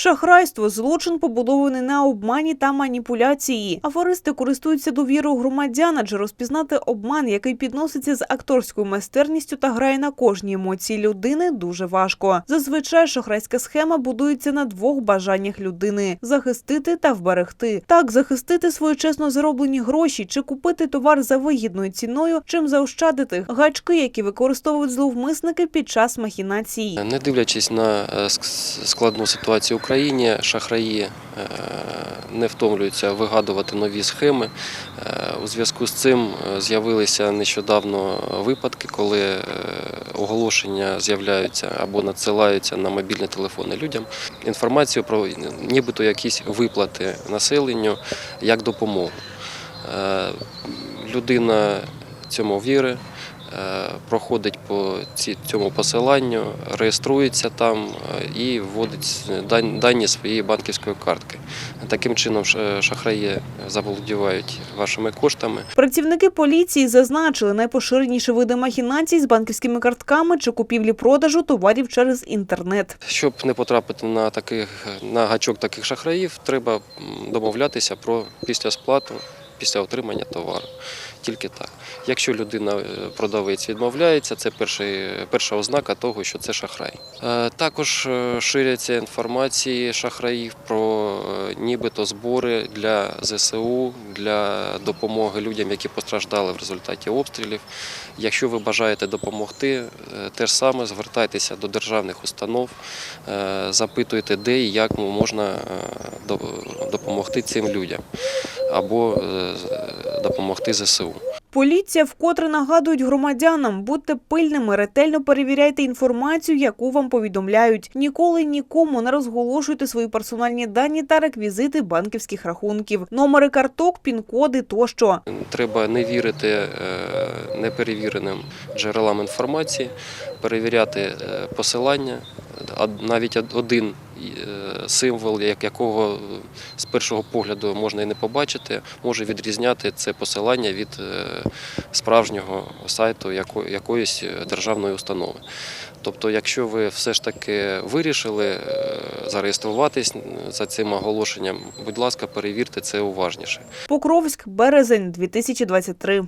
Шахрайство злочин побудований на обмані та маніпуляції. Афористи користуються довірою громадян, адже розпізнати обман, який підноситься з акторською майстерністю та грає на кожній емоції людини, дуже важко. Зазвичай шахрайська схема будується на двох бажаннях людини: захистити та вберегти. Так, захистити свої чесно зароблені гроші чи купити товар за вигідною ціною, чим заощадити гачки, які використовують зловмисники під час махінацій. Не дивлячись на е, складну ситуацію Україні, шахраї е, не втомлюються вигадувати нові схеми. Е, У зв'язку з цим е, з'явилися нещодавно випадки, коли оголошення з'являються або надсилаються на мобільні телефони людям. Інформацію про нібито якісь виплати населенню як допомогу. Людина цьому вірить. Е, Проходить по цьому посиланню, реєструється там е, і вводить дан- дані своєї банківської картки. Таким чином шахраї заволодівають вашими коштами. Prацівники поліції зазначили найпоширеніші види махінацій з банківськими картками чи купівлі-продажу товарів через інтернет. Щоб не потрапити на таких на гачок таких шахраїв, треба домовлятися про післясплату після отримання товару. Тільки так. Якщо людина е, продавець відмовляється, це перший, перша ознака того, що це шахрай. Е, Також е, ширяться інформації шахраїв про нібито збори для ЗСУ, для допомоги людям, які постраждали в результаті обстрілів. Якщо ви бажаєте допомогти, те ж саме звертайтеся до державних установ, запитуйте, де і як можна допомогти цим людям або е, допомогти ЗСУ. Поліція вкотре нагадують громадянам, будьте пильними, ретельно перевіряйте інформацію, яку вам повідомляють. Ніколи нікому не розголошуйте свої персональні дані та реквізити банківських рахунків, номери карток, пін-коди тощо. Треба не вірити е, неперевіреним джерелам інформації, перевіряти е, посилання. Навіть один е, символ, якого е, з першого погляду можна і не побачити, може відрізняти це посилання від е, справжнього сайту якоїсь е, державної установи. Тобто, якщо ви все ж таки вирішили е, зареєструватись за цим оголошенням, будь ласка, перевірте це уважніше. Покровськ, березень 2023.